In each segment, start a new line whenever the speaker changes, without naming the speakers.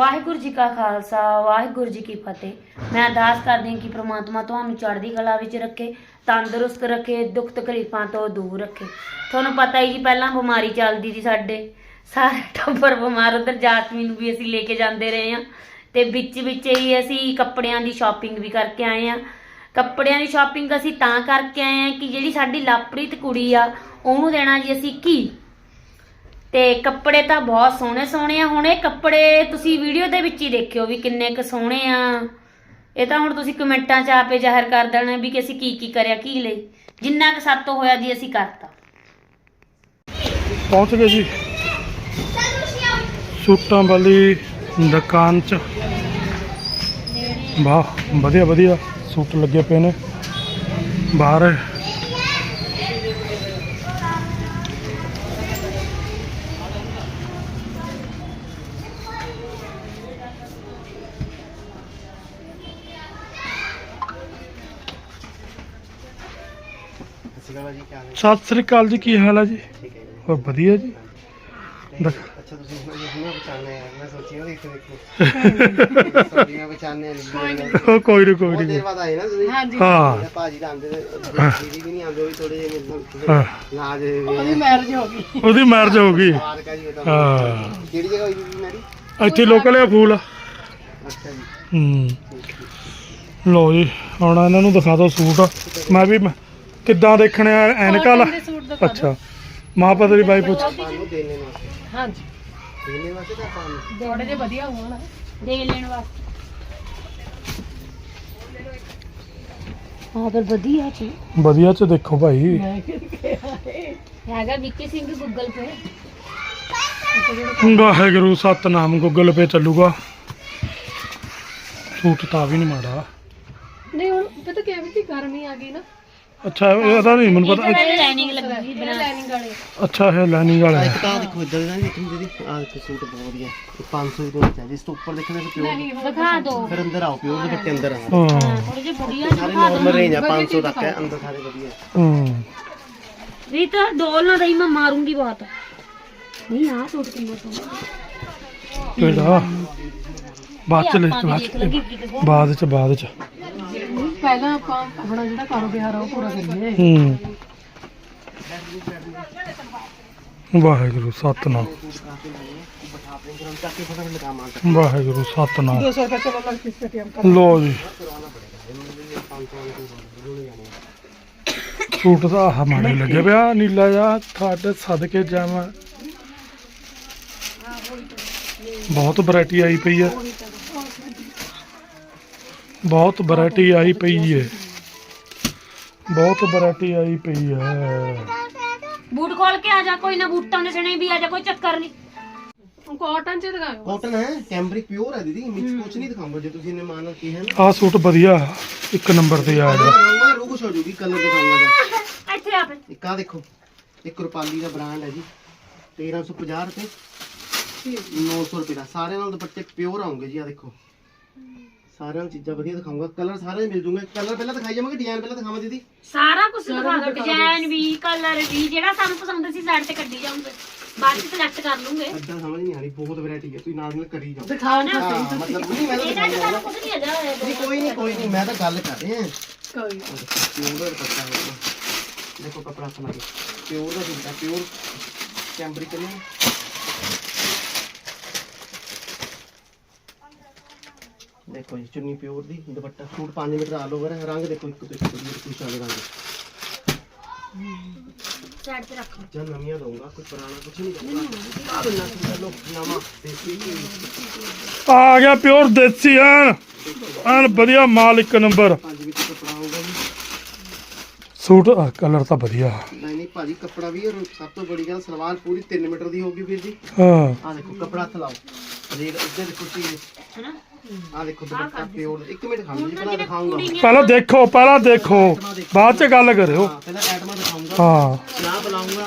ਵਾਹਿਗੁਰੂ ਜੀ ਕਾ ਖਾਲਸਾ, ਵਾਹਿਗੁਰੂ ਜੀ ਕੀ ਫਤਿਹ। ਮੈਂ ਅਰਦਾਸ ਕਰਦੀ ਹਾਂ ਕਿ ਪ੍ਰਮਾਤਮਾ ਤੁਹਾਨੂੰ ਚੜ੍ਹਦੀ ਕਲਾ ਵਿੱਚ ਰੱਖੇ, ਤੰਦਰੁਸਤ ਰੱਖੇ, ਦੁੱਖ ਤਕਲੀਫਾਂ ਤੋਂ ਦੂਰ ਰੱਖੇ। ਤੁਹਾਨੂੰ ਪਤਾ ਹੀ ਜੀ, ਪਹਿਲਾਂ ਬਿਮਾਰੀ ਚੱਲਦੀ ਸੀ ਸਾਡੇ। ਸਾਰੇ ਟੱਬਰ ਬਿਮਾਰ, ਉਧਰ ਜਾਸਮੀਨ ਨੂੰ ਵੀ ਅਸੀਂ ਲੈ ਕੇ ਜਾਂਦੇ ਰਹੇ ਹਾਂ। ਤੇ ਵਿੱਚ ਵਿੱਚ ਹੀ ਅਸੀਂ ਕੱਪੜਿਆਂ ਦੀ ਸ਼ਾਪਿੰਗ ਵੀ ਕਰਕੇ ਆਏ ਹਾਂ। ਕੱਪੜਿਆਂ ਦੀ ਸ਼ਾਪਿੰਗ ਅਸੀਂ ਤਾਂ ਕਰਕੇ ਆਏ ਹਾਂ ਕਿ ਜਿਹੜੀ ਸਾਡੀ ਲਾਪਰੀਤ ਕੁੜੀ ਆ, ਉਹਨੂੰ ਦੇਣਾ ਜੀ ਅਸੀਂ ਕੀ ਤੇ ਕੱਪੜੇ ਤਾਂ ਬਹੁਤ ਸੋਹਣੇ ਸੋਹਣੇ ਆ। ਹੁਣ ਇਹ ਕੱਪੜੇ ਤੁਸੀਂ ਵੀਡੀਓ ਦੇ ਵਿੱਚ ਹੀ ਦੇਖਿਓ ਵੀ ਕਿੰਨੇ ਕੁ ਸੋਹਣੇ ਆ। ਇਹ ਤਾਂ ਹੁਣ ਤੁਸੀਂ ਕਮੈਂਟਾਂ 'ਚ ਆਪੇ ਜ਼ਾਹਿਰ ਕਰ ਦੇਣਾ ਵੀ ਕਿ ਅਸੀਂ ਕੀ ਕੀ ਕਰਿਆ, ਕੀ ਲਈ। ਜਿੰਨਾ ਕੁ ਸਾਤੋਂ ਹੋਇਆ ਜੀ ਅਸੀਂ ਕਰਤਾ।
ਪਹੁੰਚ ਗਏ ਜੀ। ਸੂਟਾਂ ਵਾਲੀ ਦੁਕਾਨ 'ਚ। ਵਾਹ ਵਧੀਆ ਵਧੀਆ ਸੂਟ ਲੱਗੇ ਪਏ ਨੇ। ਬਾਹਰ
ਸਿਕਾ ਜੀ ਕਿਆ ਹਾਲ ਹੈ
ਸਤਿ ਸ੍ਰੀ ਅਕਾਲ ਜੀ ਕੀ ਹਾਲ ਹੈ ਜੀ?
ਠੀਕ ਹੈ ਜੀ।
ਹੋਰ ਵਧੀਆ ਜੀ। ਦੇਖ।
ਅੱਛਾ ਤੁਸੀਂ ਹੁਣੇ ਪਛਾਣਿਆ ਹੈ ਮੈਂ ਸੋਚਿਆ ਦੇਖੋ। ਦੇਖੋ ਸੋਚਿਆ ਪਛਾਣਿਆ ਨਹੀਂ
ਉਹ ਕੋਈ ਨਹੀਂ ਕੋਈ
ਦੇਰ
ਨਹੀਂ
ਬਾਅਦ ਆਏ ਨਾ ਤੁਸੀਂ।
ਹਾਂ।
ਭਾਜੀ ਦਾ ਆਂਦੇ
ਹਾਂ।
ਦੀਦੀ ਵੀ ਨਹੀਂ ਆਂਦੇ ਉਹ ਵੀ ਥੋੜੇ ਜਿਹੇ
ਹਾਂ।
ਉਹਦੀ ਮੈਰਿਜ ਹੋ ਗਈ।
ਉਹਦੀ ਮੈਰਿਜ ਹੋ ਗਈ।
ਜੀ ਕਿਹੜੀ ਜਗ੍ਹਾ ਹੋਈ ਜੀ ਮੈਰੀ
ਇੱਥੇ ਲੋਕਲ ਆ ਫੂਲ
ਅੱਛਾ ਜੀ।
ਹੂੰ।
ਠੀਕ ਠੀਕ
ਲਓ ਜੀ ਹੁਣ ਇਹਨਾਂ ਨੂੰ ਦਿਖਾ ਦਿਓ ਸੂਟ। ਮੈਂ ਵੀ ਮ- ਕਿੱਦਾਂ ਦੇਖਣੇ ਆ ਐਨਕਾਂ ਲਾ
ਦੇ ਸੂਟ ਦਿਖਾ ਦਿਓ।
ਅੱਛਾ। ਮਾਪਤ ਦੀ ਬਾਈ ਪੁੱਛ
ਆਪਾਂ ਨੂੰ ਦੇਣੇ ਵਾਸਤੇ
ਹਾਂਜੀ।
ਦੇਣੇ ਵਾਸਤੇ ਤਾਂ ਆਪਾਂ ਨੂੰ
ਥੋੜੇ ਜਿਹੇ ਵਧੀਆ ਹੋਣ।
ਦੇ ਲੈਣ ਵਾਸਤੇ। ਹਾਂ ਪਰ ਵਧੀਆ ਜੀ।
ਵਧੀਆ ਚ ਦੇਖੋ ਭਾਈ।
ਮੈਂ ਕਿਹਾ
ਹੈਗਾ Vicky Singh Google pay
Waheguru Satnam Google pay ਚੱਲੂਗਾ। ਸੂਟ ਤਾਂ ਵੀ ਨਹੀਂ ਮਾੜਾ।
ਨਹੀਂ ਹੁਣ ਪਤਾ ਕਿਹਾ ਵੀ ਕਿ ਗਰਮੀ ਆ ਗਈ ਨਾ।
ਅੱਛਾ ਇਹਦਾ ਨਹੀਂ ਮੈਨੂੰ ਪਤਾ
ਇਹਦੇ ਲਾਈਨਿੰਗ ਲੱਗੀ
ਇਹ ਲਾਈਨਿੰਗ ਵਾਲੇ
ਅੱਛਾ ਇਹ ਲਾਈਨਿੰਗ ਵਾਲਾ
ਆਹ
ਹੈ
ਇੱਕ ਤਾਂ ਦੇਖੋ ਇਦਾਂ ਦਾ ਦੇਖੋ ਦੀਦੀ ਆਹ ਦੇਖੋ ਸੂਟ ਬਹੁਤ ਵਧੀਆ ਇਹ 500 ਦੇ ਵਿੱਚ ਹੈ ਜਿਸ ਤੋਂ ਉੱਪਰ ਦੇਖਣਾ ਤਾਂ ਪਿਓਰ
ਨਹੀਂ
ਦਿਖਾ ਦਿਓ
ਫਿਰ ਅੰਦਰ ਆਓ ਪਿਓਰ ਦੇ ਬੱਟੇ ਅੰਦਰ ਆ
ਹਾਂ
ਥੋੜੇ ਜਿਹੇ ਵਧੀਆ
ਸਾਰੇ ਨਾਰਮਲ ਰੇਂਜ ਆ 500 ਤੱਕ ਹੈ ਅੰਦਰ ਸਾਰੇ ਵਧੀਆ
ਹੂੰ
ਰੀਤ ਡੋਲ ਨਾ ਦਈ ਮੈਂ ਮਾਰੂੰਗੀ ਬਹੁਤ ਨਹੀਂ ਆ ਸੂਟ ਕਿੰਨਾ ਸੋਹਣਾ
ਕਿਹੜਾ ਬਾਅਦ ਚ ਲੈ
ਆਪਾਂ
ਬਾਅਦ
ਦੇਖ
ਪਹਿਲਾਂ ਆਪਾਂ ਆਪਣਾ ਜਿਹੜਾ ਕਾਰੋਬਾਰ ਆ ਉਹ ਪੂਰਾ ਕਰੀਏ।
ਹੂੰ। ਵਾਹਿਗੁਰੂ, ਸਤਨਾਮ। ਵਾਹਿਗੁਰੂ, ਸਤਨਾਮ।
200 ਰੁਪਏ ਚਲੋ ਲੱਗ ਕਿਸ ਪੇਟੀਐਮ ਕਰ
ਲੋ ਜੀ। ਸੂਟ ਦਾ ਆਹ ਮਾੜੇ ਲੱਗੇ ਪਿਆ, ਨੀਲਾ ਜਿਹਾ, ਤੁਹਾਡੇ ਸਦਕੇ ਜਾਵਾਂ ਬਹੁਤ ਵੈਰਾਈਟੀ ਆਈ ਪਈ ਆ। ਬਹੁਤ ਵੈਰਾਈਟੀ ਆਈ ਪਈ ਹੈ ਬਹੁਤ ਵੈਰਾਈਟੀ ਆਈ ਪਈ ਹੈ
ਬੂਟ ਖੋਲ ਕੇ ਆ ਜਾ ਕੋਈ ਨਾ ਬੂਟਾਂ ਦੇ ਸਣੇ ਵੀ ਆ ਜਾ ਕੋਈ ਚੱਕਰ ਨਹੀਂ
ਕਾਟਨ ਚ ਦਿਖਾਓ
ਕਾਟਨ ਹੈ ਕੈਂਬਰਿਕ ਪਿਓਰ ਹੈ ਦੀਦੀ ਮਿਕਸ ਕੁਝ ਨਹੀਂ ਦਿਖਾਉਂਗਾ ਜੇ ਤੁਸੀਂ ਨੇ ਮਾਨ ਕੀ ਹੈ। ਨਾ
ਆਹ ਸੂਟ ਵਧੀਆ ਇੱਕ ਨੰਬਰ ਤੇ ਆ ਗਿਆ।
ਦਿਖਾਉਂਗਾ ਰੋ ਕੁਛ ਹੋ ਜੂਗੀ ਕਲਰ ਦਿਖਾਉਂਗਾ
ਇੱਥੇ ਆ ਫਿਰ।
ਇੱਕ ਆ ਦੇਖੋ ਇੱਕ ਰੁਪਾਲੀ ਦਾ ਬ੍ਰਾਂਡ ਹੈ ਜੀ 1350 ਰੁਪਏ। 900 ਰੁਪਏ ਦਾ ਸਾਰਿਆਂ ਨਾਲ ਦੁਪੱਟੇ ਪਿਓਰ ਆਉਂਗੇ ਜੀ ਆ ਦੇਖੋ। ਸਾਰਿਆਂ ਨੂੰ ਚੀਜ਼ਾਂ ਵਧੀਆ ਦਿਖਾਉਂਗਾ ਕਲਰ ਸਾਰੇ ਮਿਲ ਜੂਗੇ। ਕਲਰ ਪਹਿਲਾਂ ਦਿਖਾਈ ਜਾਵਾਂਗੇ ਡਿਜ਼ਾਈਨ ਪਹਿਲਾਂ ਦਿਖਾਵਾਂ ਦੀਦੀ।
ਸਾਰਾ ਕੁਝ ਦਿਖਾ ਦੋ ਡਿਜ਼ਾਈਨ ਵੀ ਕਲਰ ਵੀ ਜਿਹੜਾ ਸਾਨੂੰ ਪਸੰਦ ਸੀ ਸਾਈਡ ਤੇ ਕੱਢੀ ਜਾਊਂਗੇ। ਬਾਅਦ ਚ ਸਿਲੈਕਟ ਕਰ ਲੂੰਗੇ।
ਅੱਡਾ ਸਮਝ ਨਹੀਂ ਆ ਰਹੀ ਬਹੁਤ ਵੈਰਾਈਟੀ ਹੈ ਤੁਸੀਂ ਨਾਲ ਨਾਲ ਕਰੀ ਜਾਓ।
ਦਿਖਾਓ ਨਾ
ਹਾਂ ਮਤਲਬ ਨਹੀਂ ਮੈਂ ਤਾਂ
ਇਹਨਾਂ ਚ
ਦਿਖਾਉਂਗਾ
ਸਾਨੂੰ ਕੁਝ ਨਹੀਂ ਅਜਾ ਹੋਇਆ
ਨਹੀਂ ਕੋਈ ਨਹੀਂ ਕੋਈ ਨਹੀਂ ਮੈਂ ਤਾਂ ਗੱਲ ਕਰ ਰਿਹਾ।
ਕੋਈ
ਪਿਓਰ ਦੁਪੱਟਾ ਹੈ ਦੇਖੋ। ਕਪੜਾ ਸਮਝ ਪਿਓਰ ਦਾ ਦੁਪੱਟਾ ਪਿਓਰ ਕੈਂਬਰਿਕ ਨੇ ਦੇਖੋ ਜੀ ਚੁੰਨੀ ਪਿਓਰ ਦੀ dupatta suit 5 metre all over ਹੈ ਰੰਗ ਦੇਖੋ ਇੱਕ ਤੋਂ ਇੱਕ ਆਲੇ ਰੰਗ।
ਸਾਈਡ ਤੇ ਰੱਖ।
ਜਾਂ ਨਵੀਆਂ ਦਊਂਗਾ ਕੋਈ ਪੁਰਾਣਾ ਕੁਛ ਨਹੀਂ ਦਊਂਗਾ ਆ ਬੰਨਾ ਚਲੋ ਨਵਾਂ ਦੇਸੀ।
ਆ ਗਿਆ ਪਿਓਰ ਦੇਸੀ ਐਨ। ਐਨ ਵਧੀਆ ਮਾਲ ਇੱਕ ਨੰਬਰ।
5 ਮੀਟਰ ਕੱਪੜਾ ਆਊਗਾ ਜੀ।
ਸੂਟ ਕਲਰ ਤਾਂ ਵਧੀਆ।
ਨਹੀਂ ਨਹੀਂ ਭਾਜੀ ਕੱਪੜਾ ਵੀ ਔਰ ਸਭ ਤੋਂ ਬੜੀ ਗੱਲ ਸਲਵਾਰ ਪੂਰੀ 3 ਮੀਟਰ ਦੀ ਹੋਊਗੀ ਵੀਰ ਜੀ।
ਹਾਂ।
ਆ ਦੇਖੋ ਕਪੜਾ ਹੱਥ ਲਾਓ। ਰੇਲ ਇੱਧਰ ਦੇਖੋ ਚੀਜ਼
ਹਨਾ?
ਆ ਦੇਖੋ ਦੁਪੱਟਾ ਪਿਓਰ। ਇੱਕ ਮਿੰਟ ਖਾ ਲਓ ਜੀ ਪਹਿਲਾਂ ਦਿਖਾਉਂਗਾ।
ਪਹਿਲਾਂ ਦੇਖੋ ਪਹਿਲਾਂ ਦੇਖੋ। ਬਾਅਦ ਚ ਗੱਲ ਕਰਿਓ।
ਹਾਂ ਪਹਿਲਾਂ ਐਟਮਾਂ ਦਿਖਾਉਂਗਾ।
ਹਾਂ।
ਨਾ ਬੁਲਾਉਂਗਾ।